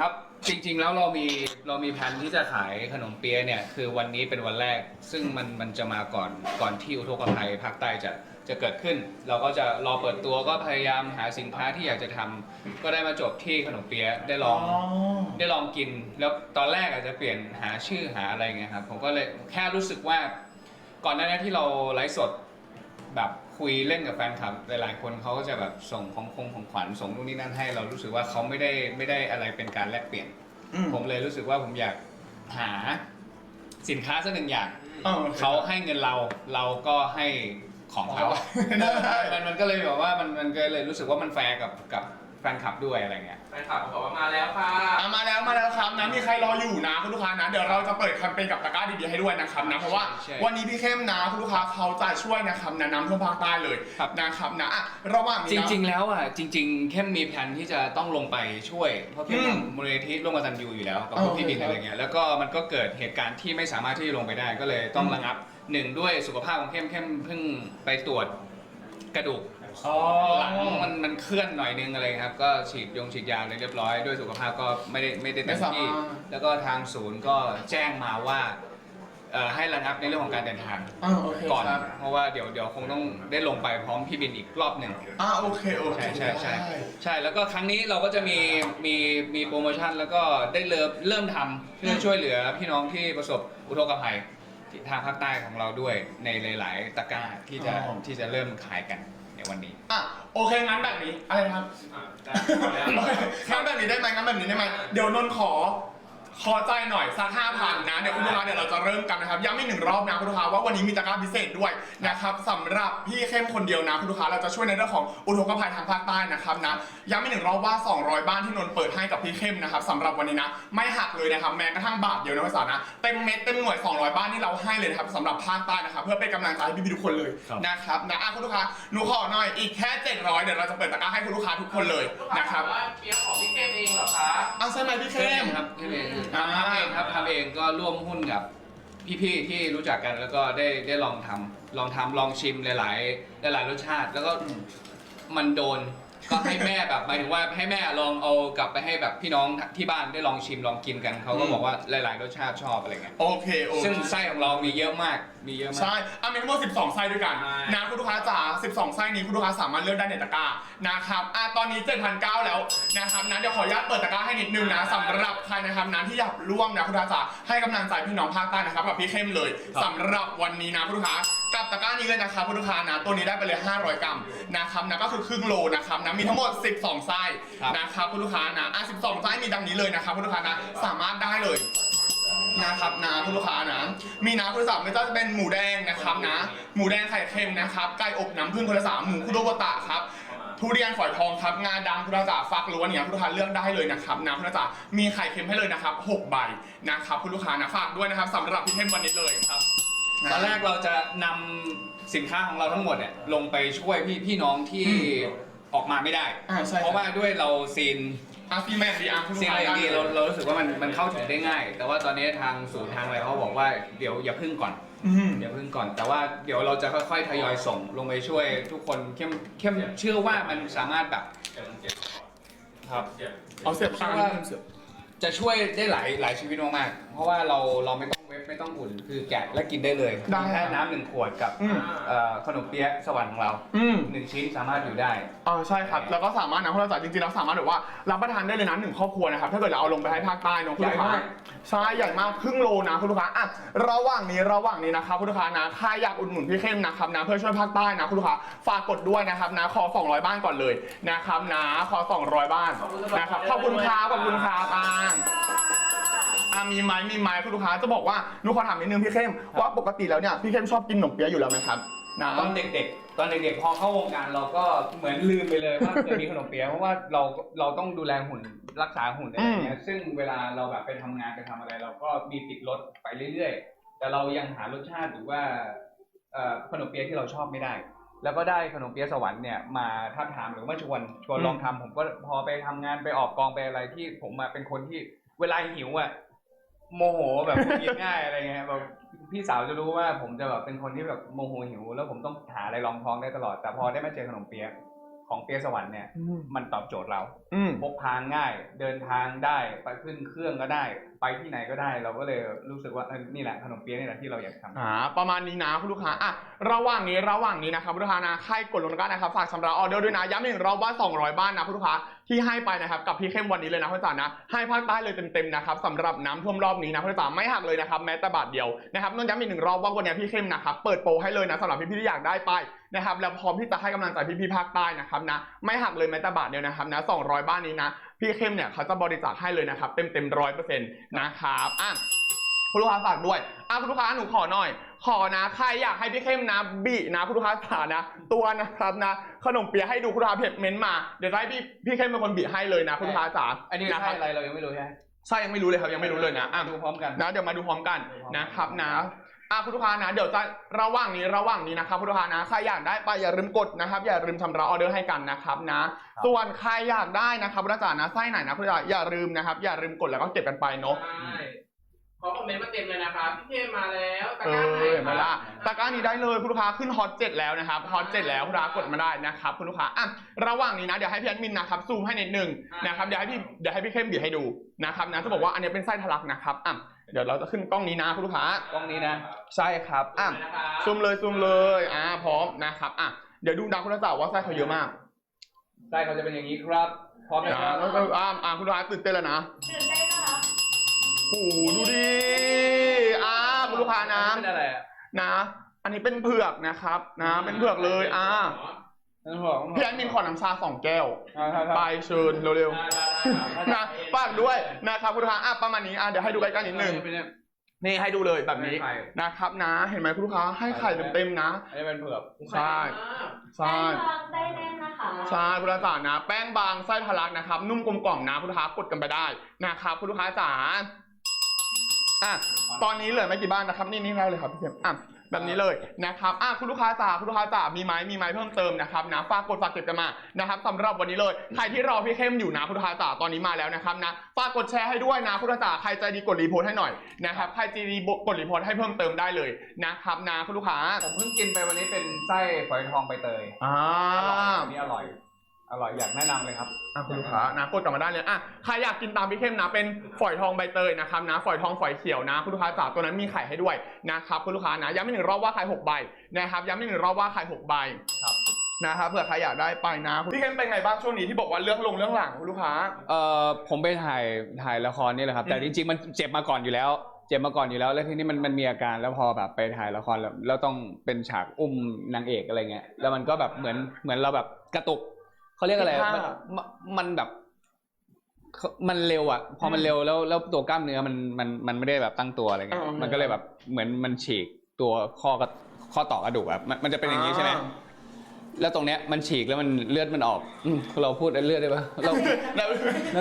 ครับจริงๆแล้วเรามีเรามีแผนที่จะขายขนมเปี๊ยะเนี่ยคือวันนี้เป็นวันแรก ซึ่งมันมันจะมาก่อนก่อนที่อุทกภัยภาคใต้จะจะเกิดขึ้น เราก็จะรอเปิดตัวก็พยายามหาสินค้าที่อยากจะทำก็ได้มาจบที่ขนมเปี๊ยะได้ลอง ได้ลองกินแล้วตอนแรกอาจจะเปลี่ยนหาชื่อหาอะไรเงี้ยครับผมก็เลยแค่รู้สึกว่า ก่อนหน้านี้ที่เราไลฟ์สดแบบ คุยเล่นกับแฟนคลับหลายๆคนเขาก็จะแบบส่งของคงของขวัญส่งนู่นนี่นั่นให้เรารู้สึกว่าเขาไม่ได้ไม่ได้อะไรเป็นการแลกเปลี่ยน อืม ผมเลยรู้สึกว่าผมอยากหาสินค้าสักหนึ่งอย่างเออเขาให้เงินเราเราก็ให้ของเขาได้มันมันก็เลยแบบว่ามันมันก็เลยรู้สึกว่ามันแฟร์กับกับแฟนคลับด้วยอะไรเงี้ย แฟนคลับเขาบอกว่ามาแล้วค่ะอะมาแล้วมาแล้วครับนะมีใครรออยู่นะคุณลูกค้านะเดี๋ยวเราจะเปิดแคมเปญกับตะกร้าดีๆให้ด้วยนะครับนะเพราะว่าใช่วันนี้พี่เข้มนะคุณลูกค้าเขาจะช่วยนะครับนะน้ำท่วมภาคใต้เลยครับ นะครับนะอะระหว่างจนี้นะ ริง ๆ แล้วอะจริง ๆ เข้มมีแผนที่จะต้องลงไปช่วย เพราะเข้มอืมทำมูลนิธิร่วมกับตันยูอยู่แล้วกับอ๋พอวกพี่บินครับอะไรเงี้ยแล้วก็มันก็เกิดเหตุการณ์ที่ไม่สามารถที่จะลงไปได้ก็เลยต้องอืมระงับหนึ่งด้วยสุขภาพของเข้มเข้มเพิ่งไปตรวจกระดูก อ๋อ หลังมันมันเคลื่อนหน่อยนึงอะไรครับ ก็ฉีดยงฉีดยาเลยเรียบร้อย ด้วยสุขภาพก็ไม่ได้ไม่ได้เต็มที่แล้วก็ทางศูนย์ก็แจ้งมาว่าเอ่อให้ระงับในเรื่องของการเดินทางอ่าโอเคก่อน ครับเพราะว่าเดี๋ยวเดี๋ยวคงต้องได้ลงไปพร้อมพี่บินอีกรอบหนึ่ง อ่าโอเคโอเคใช่ใช่ใช่ได้ ใช่แล้วก็ครั้งนี้เราก็จะมีมีมีโปรโมชั่นแล้วก็ได้เริ่มเริ่มทำเพื่อช่วยเหลือพี่น้องที่ประสบอุทกภัยที่ทางภาคใต้ของเราด้วยในหลาย ๆ ตะกร้าที่จะที่จะเริ่มขายกันใน วันนี้ อะโอเคงั้นแบบนี้อะไรนะครับงั้นแบบนี้ได้ไหมงั้นแบบนี้ได้ไหมเดี๋ยวนนท์ขอ ขอใจหน่อยสักห้าพันนะเดี๋ยวคุณลูกค้าเดี๋ยวเราจะเริ่มกันนะครับย้ำอีกหนึ่งรอบนะคุณลูกค้าว่าวันนี้มีตะกร้าพิเศษด้วยนะครับสำหรับพี่เข้มคนเดียวนะคุณลูกค้าเราจะช่วยในเรื่องของอุทกภัยทางภาคใต้นะครับนะย้ำอีกหนึ่งรอบว่า 200 บ้านที่นนท์เปิดให้กับพี่เข้มนะครับสำหรับวันนี้นะไม่หักเลยนะครับแม้กระทั่งบาทเดียวนะภาษานะเต็มเม็ดเต็มหน่วย 200 บ้านที่เราให้เลยนะครับสำหรับภาคใต้นะครับเพื่อเป็นกำลังใจให้พี่ๆทุกคนเลยครับ นะครับนะอะคุณลูกค้าหนูขอหน่อยอีกแค่700เดี๋ยวเราจะเปิดตะกร้าให้คุณลูกค้าทุกคนเลยนะครับ ว่าเปียกของพี่เก้เองเหรอคะเอาใช่ไหมพี่เข้เข้มมครับเข้มเองอ่า ทำเองครับทำเองก็ร่วมหุ้นกับพี่ๆที่รู้จักกันแล้วก็ได้ได้ลองทำลองทำลองชิมหลายๆหลายๆรสชาติ แล้วก็มันโดนก็ให้แม่แบบหมายถึงว่าให้แม่ลองเอากลับไปให้แบบพี่น้องที่บ้านได้ลองชิมลองกินกันเขาก็อืมบอกว่าหลายๆรสชาติชอบอะไรเงี้ยโอเคโอเคซึ่งไส้ของเรามีเยอะมาก มีเยอะมาก ใช่อะมีทั้งหมด12 ไส้ด้วยกันใช่ นะคุณลูกค้าจ๋า12 ไส้นี้คุณลูกค้าสามารถเลือกได้ในตะกร้านะครับอะตอนนี้7,900แล้วนะครับนะเดี๋ยวขออนุญาตเปิดตะกร้าให้นิดนึงนะสำหรับใครนะครับนะที่อยากร่วมนะคุณลูกค้าจ๋าให้กำลังใจพี่น้องภาคใต้นะครับกับพี่เข้มเลยสำหรับวันนี้นะคุณลูกค้ากับตะกร้านี้เลยนะครับคุณลูกค้านะตัวนี้ได้ไปเลย 500 กรัมนะครับนะก็คือครึ่งโลนะครับนะมีทั้งหมด 12 ไส้ ครับ นะครับคุณลูกค้านะอะ12 ไส้มีดังนี้เลยนะครับคุณลูกค้านะ สามารถได้เลย นะครับนะคุณลูกค้านะ มีนะคุณสามไม่ว่าจะเป็นหมูแดงนะครับนะ หมูแดงไข่เค็มนะครับ ไก่อบน้ำผึ้งคนละสามหมูคุโรบตะครับทุเรียนฝอยทองครับงาดำคุณลูกค้าฟักล้วนเนี่ยคุณลูกค้าเลือกได้เลยนะครับนะคุณลูกค้ามีไข่เค็มให้เลยนะครับหกใบนะครับคุณลูกค้านะฝากด้วยนะครับสำหรับพี่เข้มวันนี้เลยครับ ตอนแรกเราจะนำสินค้าของเราทั้งหมดเนี่ยลงไปช่วยพี่พี่น้องที่อืออกมาไม่ได้ อ่าใช่เพราะว่าด้วยเราซีน อาซีแมนดีอาร์คุณลูซีกนค้าอะไรอย่างดีได้เราเรารู้สึกว่ามันมันเข้าถึงได้ง่าย แต่ว่าตอนนี้ทางศูนย์ทางอะไรเขาบอกว่าเดี๋ยวอย่าพึ่งก่อนอืมอย่าพึ่งก่อน แต่ว่าเดี๋ยวเราจะค่อยๆทยอยส่งลงไปช่วย ทุกคนเข้มเข้มเชื่อว่ามันสามารถแบบครับเอาเสียบข้างว่าจะช่วยได้หลายหลายชีวิตมากๆเพราะว่าเราเราไม่ต้อง เวฟไม่ต้องอุ่นคือแกะและกินได้เลยได้แค่น้ำหนึ่งขวดกับอืม เอ่อขนมเปี๊ยะสวรรค์ของเราอืมหนึ่งชิ้นสามารถอยู่ได้อ่าใช่ครับ แล้วก็สามารถนะคุณลูกค้าจริงๆเราสามารถแบบว่ารับประทานได้เลยนะหนึ่งครอบครัวนะครับ ถ้าเกิดเราเอาลงไปให้ภาคใต้เนอะคุณลูกค้าใหญ่มาก ใช่ใหญ่มากครึ่งโลนะคุณลูกค้าอะระหว่างนี้ระหว่างนี้นะครับคุณลูกค้านะใครอยากอุดหนุนพี่เข้มนะครับนะเพื่อช่วยภาคใต้นะคุณลูกค้าฝากกดด้วยนะครับนะขอ 200 บ้านก่อนเลยนะครับนะขอ 200 บ้านนะครับขอบคุณครับขอบคุณครับอ่า อะมีไหมมีไหมคุณลูกค้าจะบอกว่าหนูขอถามนิดนึงพี่เข้มว่าปกติแล้วเนี่ยพี่เข้มชอบกินขนมเปี๊ยะอยู่แล้วไหมครับนะตอนเด็กๆ ตอนเด็กๆ พอเข้าวงการเราก็เหมือนลืมไปเลยว่าเคยมีขนมเปี๊ยะเพราะว่าเราเราต้องดูแลหุ่นรักษาหุ่นอะไรเงี้ยซึ่งเวลาเราแบบไปทำงานไปทำอะไร เราก็มีติดรถไปเรื่อยๆ แต่เรายังหารสชาติหรือว่าเอ่อขนมเปี๊ยะที่เราชอบไม่ได้ แล้วก็ได้ขนมเปี๊ยะสวรรค์เนี่ยมาท้าบทามหรือว่าชวนชวนลองทำผมก็พอไปทำงานไปออกกองไปอะไรที่ผมมาเป็นคนที่เวลาหิวอะ โมโหแบบกินง่ายอะไรเงี้ยแบบพี่สาวจะรู้ว่าผมจะแบบเป็นคนที่แบบโมโหหิว แล้วผมต้องหาอะไรรองท้องได้ตลอด แต่พอได้มาเจอขนมเปี๊ยะ ของเปียสวรรค์เนี่ยอืมมันตอบโจทย์เราอืมพกพาง่ายเดินทางได้ไปขึ้นเครื่องก็ได้ ไปที่ไหนก็ได้ เราก็เลยรู้สึกว่าเออนี่แหละขนมเปี๊ยะนี่แหละที่เราอยากทำอ่าประมาณนี้นะคุณลูกค้าอะระหว่างนี้ระหว่างนี้นะครับคุณลูกค้านะใครกดลงตะกร้านะครับฝากชำระออเดอร์ด้วยนะย้ำอีกหนึ่งรอบว่า 200 บ้านนะคุณลูกค้าที่ให้ไปนะครับกับพี่เข้มวันนี้เลยนะคุณจ๋านะให้ภาคใต้เลยเต็มๆนะครับสำหรับน้ำท่วมรอบนี้นะคุณจ๋าไม่หักเลยนะครับแม้แต่บาทเดียวนะครับนนย้ำอีกหนึ่งรอบว่าวันนี้พี่เข้มนะครับเปิดโปรให้เลยนะสำหรับพี่ๆที่อยากได้ไป นะครับแล้วพร้อมที่จะให้กำลังใจพี่ๆภาคใต้นะครับนะไม่หักเลยแม้แต่บาทเดียวนะครับนะ200บ้านนี้นะพี่เข้มเนี่ยเขาจะบริจาคให้เลยนะครับเต็มๆร้อยเปอร์เซ็นต์นะครับอะคุณลูกค้าฝากด้วยอะคุณลูกค้าหนูขอหน่อย ขอนะ ใครอยากให้พี่เข้มนะบีนะคุณลูกค้าขานะ ตัวนะครับนะ ขนมเปี๊ยะให้ดูคุณลูกค้าเพจเม้นต์มา เดี๋ยวจะให้พี่พี่เข้มเป็นคนบีให้เลยนะคุณลูกค้าจ๋าอันนี้นะคใช่รับอะไรเรายังไม่รู้ใช่ไหมใช่ยังไม่รู้เลยครับยังไม่รู้เลยนะอะดูพร้อมกันนะเดี๋ยวมาดูพร้อมกันนะครับนะ อะคุณลูกค้านะ เดี๋ยวจะระหว่างนี้ระหว่างนี้นะครับคุณลูกค้านะใครอยากได้ไปอย่าลืมกดนะครับ อย่าลืมชำระออเดอร์ให้กันนะครับนะ ส่วนใครอยากได้นะครับคุณลูกค้านะไส้ไหนนะคุณลูกค้าอย่าลืมนะครับ อย่าลืมกดแล้วก็เก็บกันไปเนาะ ใช่ขอคอมเมนต์มาเต็มเลยนะครับพี่เทพมาแล้วตะเอกร้าอไหนเห็นไหมล่ะตะกร้านี้ได้เลยคุณลูกค้าขึ้นฮอตเจ็ดแล้วนะครับฮอตเจ็ดแล้วคุณลูกค้ากดมาได้นะครับคุณลูกค้าอะระหว่างนี้นะเดี๋ยวให้พี่แอดมินนะครับซูมให้นิดนึงนะครับเดี๋ยวให้พี่เดี๋ยวให้พี่เข้มบีบให้ดูนะครับนะจะบอกว่าอันนี้เป็นไส้ทะลักนะครับอะ เดี๋ยวเราจะขึ้นกล้องนี้นะคุณลูกค้ากล้องนี้นะ ใช่ครับอะนะครับซูมเลยซูมเลยอะพร้อมนะครับอะเดี๋ยวดูดาวคุณลูกค้าว่าไส้เขาเยอะมากไส้เขาจะเป็นอย่างนี้ครับพร้อมนะนะครับแล้วก็อะอะคุณลูกค้าตื่นเต้นแล้วนะตื่นเต้นนะคะโอ้โหดูดิอะคุณลูกค้านะเป็นอะไรอะนะ อันนี้เป็นเผือกนะครับนะเป็นเผือกเลยอะ นั่นบอกพี่แอดมินขอน้ำชาสองแก้วใช่ใช่ไปใช่เชิญเร็วได้ได้ได้ๆนะฝากด้วยนะครับคุณลูกค้าอะประมาณนี้อะเดี๋ยวให้ดูใกล้ๆนิดนึงเป็นเนี่ยนี่ให้ดูเลยแบบนี้ไข่นะครับนะ เห็นไหมคุณลูกค้าให้ไข่เต็มๆนะอันนี้เป็นเผือกใช่ใช่แป้งบางไส้แน่นนะคะใช่คุณลูกค้านะแป้งบางไส้ทะลักนะครับ นุ่มกลมกล่อมนะคุณลูกค้ากดกันไปได้นะครับคุณลูกค้าจ๋าอะตอนนี้เหลือไม่กี่บ้านนะครับ นี่นี่ได้เลยครับพี่เจมส์อะ แบบนี้เลยนะครับอะคุณลูกค้าจ๋าคุณลูกค้าจ๋ามีไหมมีไหมเพิ่มเติมนะครับนะฝากกดฝากเก็บกันมานะครับสำหรับวันนี้เลย ใครที่รอพี่เข้มอยู่นะคุณลูกค้าจ๋าตอนนี้มาแล้วนะครับนะฝากกดแชร์ให้ด้วยนะคุณลูกค้าจ๋าใครใจดีกดรีโพสต์ให้หน่อยนะครับใครใจดีกดรีโพสต์ให้เพิ่มเติมได้เลยนะครับนะคุณลูกค้าผมเพิ่งกินไปวันนี้เป็นไส้ฝอยทองใบเตยอ่าอันนี้อร่อย อร่อยอยากแนะนำเลยครับ อะคุณลูกค้านะกดกลับมาได้เลยอะใครอยากกินตามพี่เข้มนะเป็นฝอยทองใบเตยนะครับนะฝอยทองฝอยเขียวนะคุณลูกค้าจ๋าตัวนั้นมีไข่ให้ด้วยนะครับคุณลูกค้านะย้ำอีกหนึ่งรอบว่าไข่หกใบนะครับย้ำอีกหนึ่งรอบว่าไข่หกใบครับ นะครับเผื่อใครอยากได้ไปนะพี่เข้มเป็นไงบ้างช่วงนี้ที่บอกว่าเรื่องลงเรื่องหลังคุณลูกค้า เอ่อผมไปถ่ายถ่ายละครนี่แหละครับ แต่อืมจริงๆมันเจ็บมาก่อนอยู่แล้ว เจ็บมาก่อนอยู่แล้ว แล้วทีนี้มันมันมีอาการแล้วพอแบบไปถ่ายละครแล้วแล้วต้องเป็นฉากอุ้มนางเอกอะไรเงี้ยแล้วมันก็แบบเหมือนเหมือนเราแบบกระตุก เขาเรียกอะไรผิดท่ามันมันมันแบบ มันเร็วอะ พอมันเร็วแล้วแล้วตัวกล้ามเนื้อมันมันมันไม่ได้แบบตั้งตัวอะไรเงี้ยมันก็เลยแบบเหมือนมันฉีกตัวข้อกระข้อต่อกระดูกอะมันมันจะเป็นอย่างนี้ใช่ไหมแล้วตรงเนี้ยมันฉีกแล้วมันเลือดมันออกอืมเราพูดเลือดได้ปะเราได้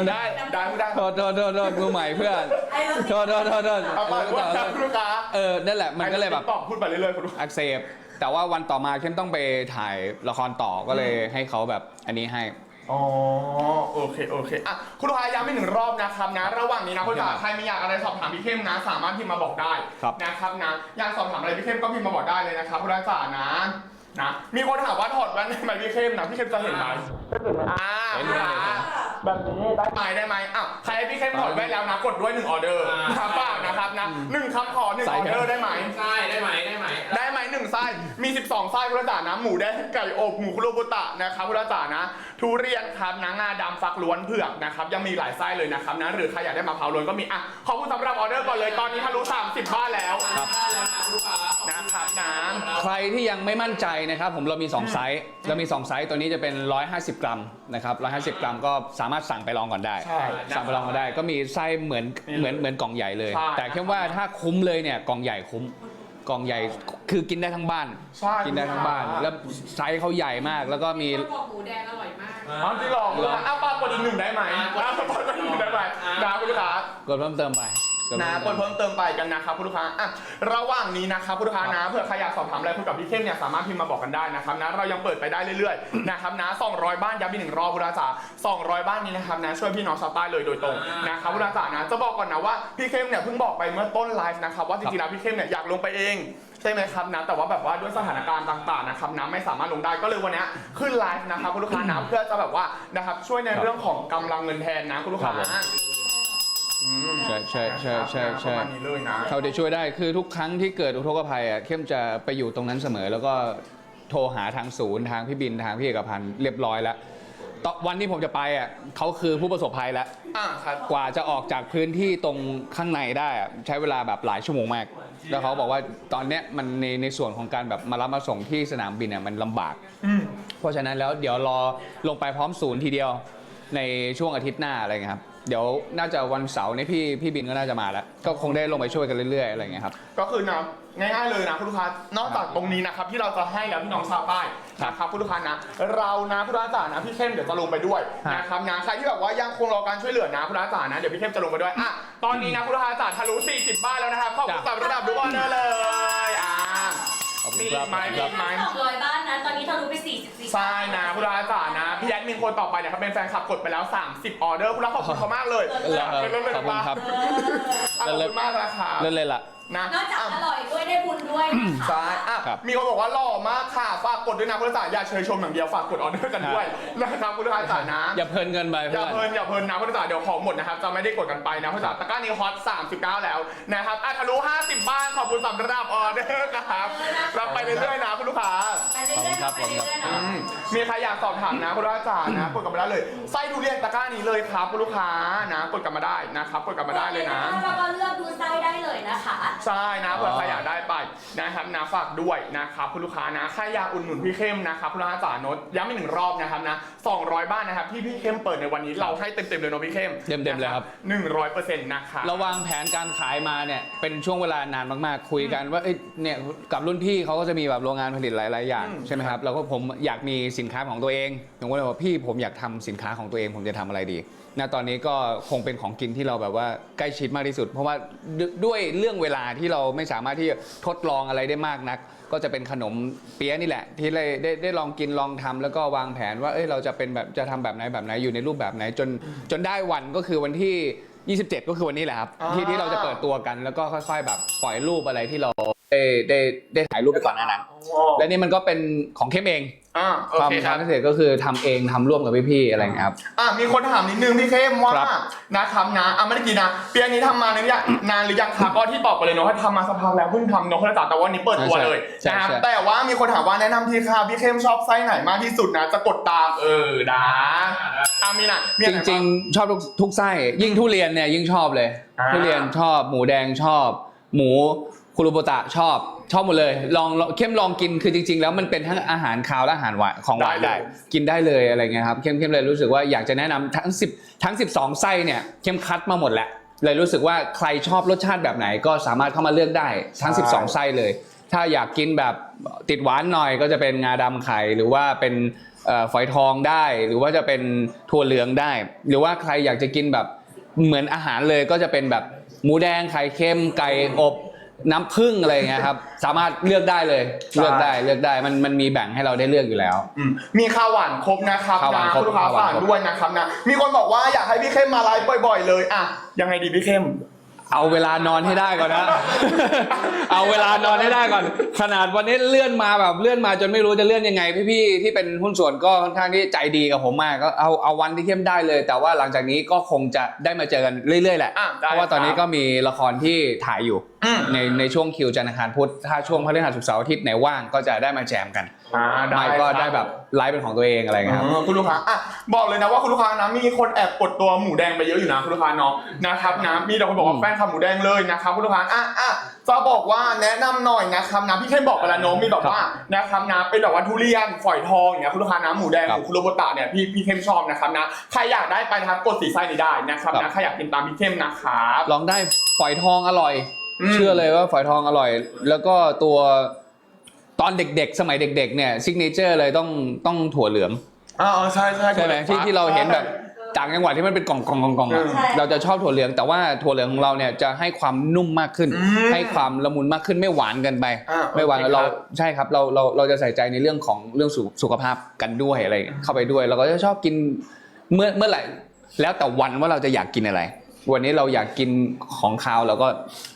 ได้ได้ได้โทษโทษโทษโทษมือใหม่เพื่อนไอ้รถโทษโทษโทษโทษเอาไปว่าคุณลูกค้าเออนั่นแหละมันก็เลยแบบตอบพูดไปเรื่อยๆคุณลูกค้าอักเสบ แต่ว่าวันต่อมาเข้มต้องไปถ่ายละครต่อก็เลยให้เขาแบบอันนี้ให้ อ๋อโอเคโอเคอะคุณลูกค้าย้ำอีกหนึ่งรอบนะครับนะ ระหว่างนี้นะคุณจ๋าใครไม่อยากอะไรสอบถามพี่เข้มนะ สามารถพิมพ์มาบอกได้ครับ นะครับนะอยากสอบถามอะไรพี่เข้มก็พิมพ์มาบอกได้เลยนะครับคุณลูกค้านะนะ มีคนถามว่าถอดแว่นได้ไหมพี่เข้มนะพี่เข้มจะเห็นไหมอ่า แบบนี้ได้ไหมได้ไหมอ้าวใครให้พี่เข้มถอดแว่นแล้วนะกดด้วยหนึ่งออเดอร์นะครับป้ากนะครับนะหนึ่งคำขอหนึ่งออเดอร์ได้ไหมใช่ได้ไหมได้ไหมได้ไหมหนึ่งไส้มี 12ไส้คุณจ่านะหมูแดงไก่อบหมูคุโรบุตะนะครับคุณจ่านะ ทุเรียนครับนะงาดำฟักล้วนเผือกนะครับยังมีหลายไส้เลยนะครับนะหรือใครอยากได้มะพร้าวล้วนก็มีอะขอบคุณสำหรับออเดอร์ก่อนเลยตอนนี้ทะลุ30บ้านแล้วครับได้แล้วนะลูกค้า นะครับนะใครที่ยังไม่มั่นใจนะครับผมเรามี 2 ไซส์เรามี 2 ไซส์ตัวนี้จะเป็น 150 กรัมนะครับ150 กรัมก็สามารถสั่งไปลองก่อนได้ ใช่สั่งไปลองก่อนได้ ก็มีไส้เหมือนเหมือนเหมือนกล่องใหญ่เลย ใช่ แต่แค่ว่าถ้าคุ้มเลยเนี่ยกล่องใหญ่คุ้มกล่องใหญ่คือกินได้ทั้งบ้าน ใช่กินได้ทั้งบ้าน แล้วไซส์เขาใหญ่มาก แล้วก็มีกระบอกหมูแดงอร่อยมากอ๋อจริงเหรอคุณลูกค้าอ้าวปากกดอีกหนึ่งได้ไหมอ้าวปากกดอีกหนึ่งได้ไหมนะคุณลูกค้า กดเพิ่มเติมไปก นะเปิดเพิ่มเติมไปกันนะครับคุณลูกค้าอะระหว่างนี้นะครับคุณลูกค้านะเผื่อใครอยากสอบถามอะไรคุยกับพี่เข้มเนี่ยสามารถพิมพ์มาบอกกันได้นะครับนะเรายังเปิดไปได้เรื่อยๆนะครับนะ 200 บ้านย้ำอีกหนึ่งรอบคุณอาจารย์200 บ้านนี้นะครับนะช่วยพี่น้องชาวใต้เลยโดยตรงนะครับคุณอาจารย์นะจะบอกก่อนนะว่าพี่เข้มเนี่ยเพิ่งบอกไปเมื่อต้นไลฟ์นะครับว่าจริงๆแล้วพี่เข้มเนี่ยอยากลงไปเองใช่ไหมครับนะแต่ว่าแบบว่าด้วยสถานการณ์ต่างๆนะครับนะไม่สามารถลงได้ก็เลยวันเนี้ยขึ้นไลฟ์นะครับคุณลูกค้านะเพื่อจะแบบว่านะครับช่วยในเรื่องของกำลังเงินแทนนะคุณลูกค้าครับผ มอืมใช่ใช่ใช่ใช่ใช่ประมาณนี้เลยนะ เขาจะช่วยได้คือทุกครั้งที่เกิดอุทกภัยอะเข้มจะไปอยู่ตรงนั้นเสมอ แล้วก็โทรหาทางศูนย์ทางพี่บินทางพี่เอกพันธ์เรียบร้อยแล้วตอนวันที่ผมจะไปอะเขาคือผู้ประสบภัยแล้ว อ่าครับ กว่าจะออกจากพื้นที่ตรงข้างในได้อะใช้เวลาแบบหลายชั่วโมงมาก แล้วเขาบอกว่าตอนเนี้ยมันในในส่วนของการแบบมารับมาส่งที่สนามบินเนี่ยมันลำบาก อืม เพราะฉะนั้นแล้วเดี๋ยวรอลงไปพร้อมศูนย์ทีเดียวในช่วงอาทิตย์หน้าอะไรเงี้ยครับ เดี๋ยวน่าจะวันเสาร์นี้พี่พี่บินก็น่าจะมาแล้ว ก็คงได้ลงไปช่วยกันเรื่อยๆอะไรเงี้ยครับ ก็คือนะง่ายๆเลยนะคุณลูกค้านอกจากตรงนี้นะครับที่เราจะให้แล้วพี่น้องชาวใต้นะครับคุณลูกค้านะเรานะคุณอาจารย์นะพี่เข้มเดี๋ยวจะลงไปด้วยฮะนะครับนะใครที่แบบว่ายังคงรอการช่วยเหลือนะคุณอาจารย์นะเดี๋ยวพี่เข้มจะลงไปด้วยอะตอนนี้นะคุณลูกค้าอาจารย์ทะลุ 40 บ้านแล้วนะครับขอบคุณสำหรับระดับดูบอลเลยอ่าขอบคุณมีครับไหมมีไหม สองร้อยบ้านนะต อนนี้ทะลุไปสี่สิบสี่ใช่นะคุณอาจารย์นะ พี่แอดมินคนต่อไปเนี่ยเขาเป็นแฟนคลับกดไปแล้ว 30 ออเดอร์คุณรักขอบคุณเขามากเลยเลิศครับ เลิศๆขอบคุณครับขอบคุณมากนะครับเล่นเลยล่ะ นะนอกจากอะอร่อยด้วยได้บุญด้วยใช่อะครับ มีคนบอกว่าหล่อมากค่ะ ฝากกดด้วยนะคุณอาจารย์อย่าเชยชมอย่างเดียว ฝากกดออเดอร์กันด้วยนะครับคุณอาจารย์นะ อย่าเพลินเกินไปอเพื่ย่าอนเพลินอย่าเพลินนะคุณอาจารย์เดี๋ยวของหมดนะครับจะไม่ได้กดกันไปนะคุณอาจารย์ตะกร้านี้ฮอต 39 แล้วนะครับอะทะลุ50 บ้านขอบคุณสำหรับออเดอร์นะครับรับไปเรื่อยๆนะคุณลูกค้าไปเรื่อยๆขอบไปคุณครับ เรื่อยๆอืเนาะมมีใครอยากสอบถามนะคุณอาจารย์นะกดกลับมาได้เลยไส้ทุเรียนตะกร้านี้เลยครับคุณลูกค้านะกดกลับมาได้นะครับกดกลับมาได้เลยนะ แล้วก็เลือกดูไส้ได้เลยนะคะใช่นะเผื่อใครอยากได้ไปนะครับนะฝากด้วยนะครับคุณลูกค้านะใครอยากอุดหนุนพี่เข้มนะครับคุณลูกค้าจ๋าโนตย้ำอีกหนึ่งรอบนะครับนะ200 บ้านนะครับที่พี่เข้มเปิดในวันนี้เราให้เต็มๆเลยเนาะพี่เข้มเต็มๆเลยครับหนึ่งร้อยเปอร์เซ็นต์นะครับเราวางแผนการขายมาเนี่ยเป็นช่วงเวลานานมากๆ คุยกันว่าเอ้ยเนี่ยกับรุ่นพี่เขาก็จะมีแบบโรงงานผลิตหลายๆอย่างอืมใช่ไหมครับเราก็ผมอยากมีสินค้าของตัวเองผมก็เลยบอกพี่ผมอยากทำสินค้าของตัวเองผมจะทำอะไรดีนะตอนนี้ก็คงเป็นของกินที่เราแบบว่าใกล้ชิดมากที่สุด เพราะว่าด้วยด้วยเรื่องเวลาที่เราไม่สามารถที่จะทดลองอะไรได้มากนัก ก็จะเป็นขนมเปี๊ยะนี่แหละ ที่ได้ได้ได้ลองกินลองทำแล้วก็วางแผนว่าเอ้ยเราจะเป็นแบบจะทำแบบไหนแบบไหนอยู่ในรูปแบบไหนจนจนได้วันก็คือวันที่ 27 ก็คือวันนี้แหละครับอ่าที่ที่เราจะเปิดตัวกัน แล้วก็ค่อย ๆ แบบปล่อยรูปอะไรที่เราได้ได้ได้ถ่ายรูปไปก่อนหน้านั้นและนี่มันก็เป็นของเข้มเองอ่าโอความเคคครัวาบมพิเศษก็คือทำเองทำร่วมกับพี่ๆอะไรอย่างเงี้ยครับ อะมีคนถามนิดนึงพี่เข้มว่าครับ นะครับนะอะไม่ได้กี่นะเปียนี้ทำมาเนี่ยนานหรือยังคะก็ที่ตอบไปเลยเนาะให้ทำมาสักพักแล้วเพิ่งทำเนาะคุณอาจารย์แต่ว่าวันนี้เปิดตัวเลยใช่นะครับใช่ แต่ว่ามีคนถามว่าแนะนำทีค่ะพี่เข้มชอบไส้ไหนมากที่สุดนะจะกดตามเออดา อะมีน่ะมีจอะไรริง บ้า ๆ ชอบทุกทุกไส้ ยิ่งทุเรียนเนี่ยยิ่งชอบเลย อ่า ทุเรียนชอบหมูแดงชอบ หมูคุรุโบตะชอบ ชอบหมดเลย ลองลองเข้มลองกินคือจริง ๆ แล้วมันเป็นทั้งอาหารคาวและอาหารหวานของหวานได้ กินได้เลยอะไรเงี้ยครับเข้มเข้มเลยรู้สึกว่าอยากจะแนะนำทั้ง10ทั้ง 12 ไส้เนี่ยเข้มคัดมาหมดแล้วเลยรู้สึกว่าใครชอบรสชาติแบบไหนก็สามารถเข้ามาเลือกได้ทั้ง12 ไส้เลย ถ้าอยากกินแบบติดหวานหน่อยก็จะเป็นงาดำไข่หรือว่าเป็นเอ่อ ฝอยทองได้ หรือว่าจะเป็นถั่วเหลืองได้ หรือว่าใครอยากจะกินแบบเหมือนอาหารเลยก็จะเป็นแบบหมูแดงไข่เค็มไก่อบน้ำผึ้งอะไรอย่างเงี้ยครับ สามารถเลือกได้เลย เลือกได้เลือกได้มันมันมีแบ่งให้เราได้เลือกอยู่แล้ว อืมมีข้าวหวานครบนะครับข้าวหวานนะครบคุณลูกค้าข้าวหวานฝากครบ ด้วยนะครับนะมีคนบอกว่าอยากให้พี่เข้มมาไลฟ์บ่อย ๆ เลยอะยังไงดีพี่เข้ม เอาเวลานอนให้ได้ก่อนนะ เอาเวลานอนให้ได้ก่อน ขนาดวันนี้เลื่อนมาแบบเลื่อนมาจนไม่รู้จะเลื่อนยังไง พี่ๆที่เป็นหุ้นส่วนก็ค่อนข้างที่ใจดีกับผมมากก็เอาเอาวันที่เข้มได้เลย แต่ว่าหลังจากนี้ก็คงจะได้มาเจอกันเรื่อยๆแหละ อะได้เพราะว่าตอนนี้ครับก็มีละครที่ถ่ายอยู่ อืม ในในช่วงคิวจันทร์อังคารพุธถ้าช่วงพฤหัสศุกร์เสาร์อาทิตย์ไหนว่างก็จะได้มาแจมกัน อ่าไม่ก็ครับ ได้แบบไลฟ์เป็นของตัวเองอะไรอย่างเงี้ยครับ เออคุณลูกค้าอะบอกเลยนะว่าคุณลูกค้านะมีคนแอบกดตัวหมูแดงไปเยอะอยู่นะคุณลูกค้าเนาะนะครับนะมีแต่คนบอกว่าอืม แฟนขับหมูแดงเลยนะครับคุณลูกค้าอะอะจะบอกว่าแนะนำหน่อยนะครับนะพี่เข้มบอกไปแล้วเนาะมีแบบว่านะครับนะเป็นแบบว่าทุเรียนฝอยทองอย่างเงี้ยคุณลูกค้านะหมูแดงคหรับรือคุโรโบตะเนี่ยพี่พี่เข้มชอบนะครับนะใครอยากได้ไปนะครับกดสีไส้นี้ได้นะครับครันะบใครอยากกินตามพี่เข้มนะครับลองได้ฝอยทองอร่อยอืมเชื่อเลยว่าฝอยทองอร่อย แล้วก็ตัว ตอนเด็กๆ สมัยเด็กๆเนี่ยซิกเนเจอร์เลยต้องต้องถั่วเหลืองอ่าใช่ใช่ใช่ไหมที่ที่เราเห็นแบบต่างจังหวัดที่มันเป็นกล่องกล่องกล่องกล่องอะใช่ เราจะชอบถั่วเหลืองแต่ว่าถั่วเหลืองของเราเนี่ยจะให้ความนุ่มมากขึ้น อืม ให้ความละมุนมากขึ้นไม่หวานเกันไป อ่าไม่หวานโอเคเราครับใช่ครับเราเราเราจะใส่ใจในเรื่องของเรื่องสุสุขภาพกันด้วยอะไรเข้าไปด้วยเราก็จะชอบกินเมื่อเมื่อไหร่แล้วแต่วันว่าเราจะอยากกินอะไร วันนี้เราอยากกินของคาวเราก็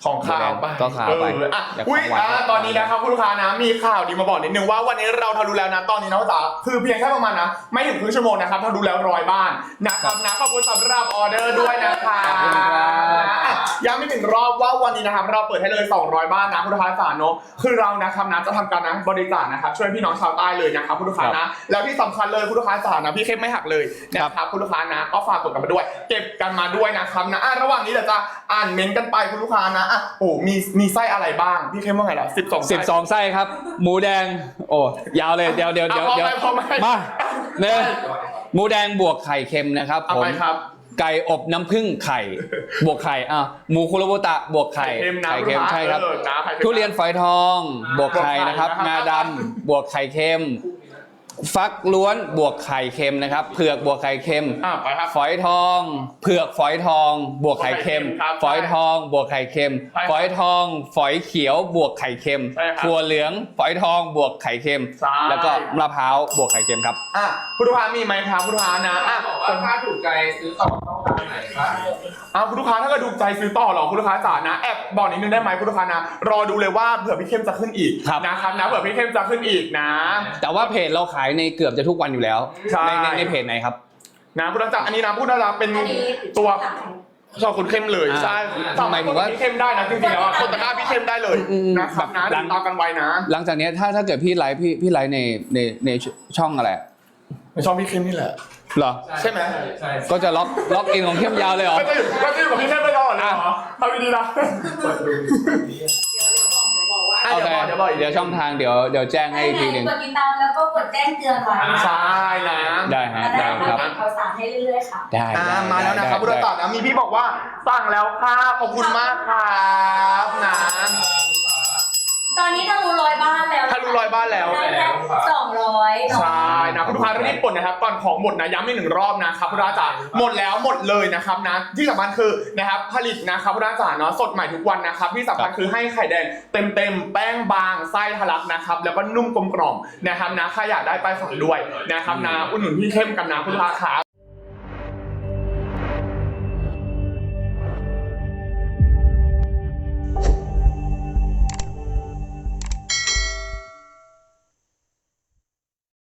ของข่าวไปก็ข่าวไปเอออะอยากอุ้ยของหวาน อะตอนนี้นะครับคุณลูกค้านะมีข่าวดีมาบอกนิดนึงว่าวันนี้เราทะลุแล้วนะตอนนี้นะว่าจ๋าคือเพียงแค่ประมาณนะไม่ถึงครึ่งชั่วโมงนะครับทะลุแล้วร้อยบ้านนะครับนะขอบคุณสำหรับออเดอร์ด้วยนะคะขอบคุณครับ อะย้ำไม่ถึงรอบว่าวันนี้นะครับเราเปิดให้เลย 200 บ้านนะคุณลูกค้าจ๋าเนอะคือเรานะครับนะจะทำการนะบริจาคนะครับช่วยพี่น้องชาวใต้เลยนะครับคุณลูกค้านะแล้วที่สำคัญเลยคุณลูกค้าจ๋านะพี่เข้มไม่หักเลยนะครับคุณลูกค้านะก็ฝากกดกันมาด้วย เก็บกันมาด้วยนะครับนะอะระหว่างนี้เดี๋ยวจะอ่านเมนต์กันไปคุณลูกค้านะอะโอ้มีมีไส้อะไรบ้างพี่เข้มว่าไงล่ะสิบสองสิบสองไส้ครับ หมูแดง โอ้ยาวเลยเดี๋ยวเดี๋ยวเดี๋ยวพอเดี๋ยวไหมพอไหม มาเนี่ยหมูแดงบวกไข่เค็มนะครับเอาผมไปครับ ไก่อบน้ำผึ้งไข่ บวกไข่อะหมูคุโรบุตะบวกไข่ไข่เค็มนะไข่เค็มลูกค้าใช่ครับ เออนะไข่ค็ม ทุเรียนฝอยทอง บวกไข่นะครับ บวกไข่งานะครับดำบวกไข่เค็ม ฟักล้วนบวกไข่เค็มนะครับ เผือกบวกไข่เค็ม อะไปครับ ฝอยทอง เผือกฝอยทอง บวกไข่เค็ม ครับฝอยทอง บวกไข่เค็ม ใช่ครับฝอยทอง ฝอยเขียว บวกไข่เค็มใช่ครับถั่วเหลือง ฝอยทอง บวกไข่เค็ม ใช่ แล้วก็มะพร้าว บวกไข่เค็มครับ อะคุณลูกค้ามีไหมครับคุณลูกค้านะอะบอกว่าถ้าถูกใจซื้อต่อต้องทางไหนบ้าง อะคุณลูกค้าถ้าเกิดดูใจซื้อต่อเหรอคุณลูกค้าจ๋านะแอบบอกนิดนึงได้ไหมคุณลูกค้านะรอดูเลยว่าเผื่อพี่เข้มจะขึ้นอีกครับ นะครับนะเผื่อพี่เข้มจะขึ้นอีกนะ แต่ว่าเพจเราขายในเกือบจะทุกวันอยู่แล้วใช่ ในในในเพจไหนครับ นะคุณลูกค้าอันนี้นะพูดน่ารักเป็นอันนี้ตัวชอบคุณเข้มเลยอ่าใช่ทำไมถึงว่าพี่เข้มได้นะจริงๆแล้วอะคนตะกร้าพี่เข้มได้เลยอืมนะครับนะแบบ ติดตามกันไว้นะหลังจากเนี้ยถ้าถ้าเกิดพี่ไลฟ์พี่พี่ไลฟ์ในในในช่องอะไรอะชอบพี่เข้มนี่แหละ เหรอ ใช่ไหมใช่ก็จะล็อกล็อกอินของเข้มยาวเลยเหรอก็จะอยู่ก็จะอยู่กับพี่เข้มไปตลอดเลยเหรอทำดีๆนะ เดี๋ยวเดี๋ยวบอกเดี๋ยวบอกว่าอะโอเค เดี๋ยวบอกเดี๋ยวบอกเดี๋ยวช่องทางเดี๋ยวเดี๋ยวแจ้งให้อีกทีหนึ่ง กดติดตามแล้วก็กดแจ้งเตือนไว้ใช่นะได้ฮะได้ครับจะข่าวสารให้เรื่อยๆค่ะ ได้อ่าได้มาแล้วนะครับได้ผู้โดยได้สารนะมีพี่บอกว่าสั่งแล้วค่ะขอบคุณมากครับนะ ตอนนี้ทะลุร้อยบ้านแล้ว ทะลุร้ อยบ้านแล้ว ได้แค่สองร้อยใช่นะคุณลูกค้ารีบกดนะครับก่อนของหมดนะย้ำอีกหนึ่งรอบนะครับคุณลูกค้าจ๋าหมดแล้วหมดเลยนะครับนะที่สำคัญคือนะครับผลิตนะครับคุณลูกค้าจ๋าเนาะสดใหม่ทุกวันนะครับที่สำคัญคือให้ไข่แดงเต็มเต็มๆแป้งบางไส้ทะลักนะครับแล้วก็นุ่มกลมกล่อมนะครับนะใครอยากได้ไปสั่งด้วยนะครับนะอุดหนุนพี่เข้มกันนะคุณลูกค้าขา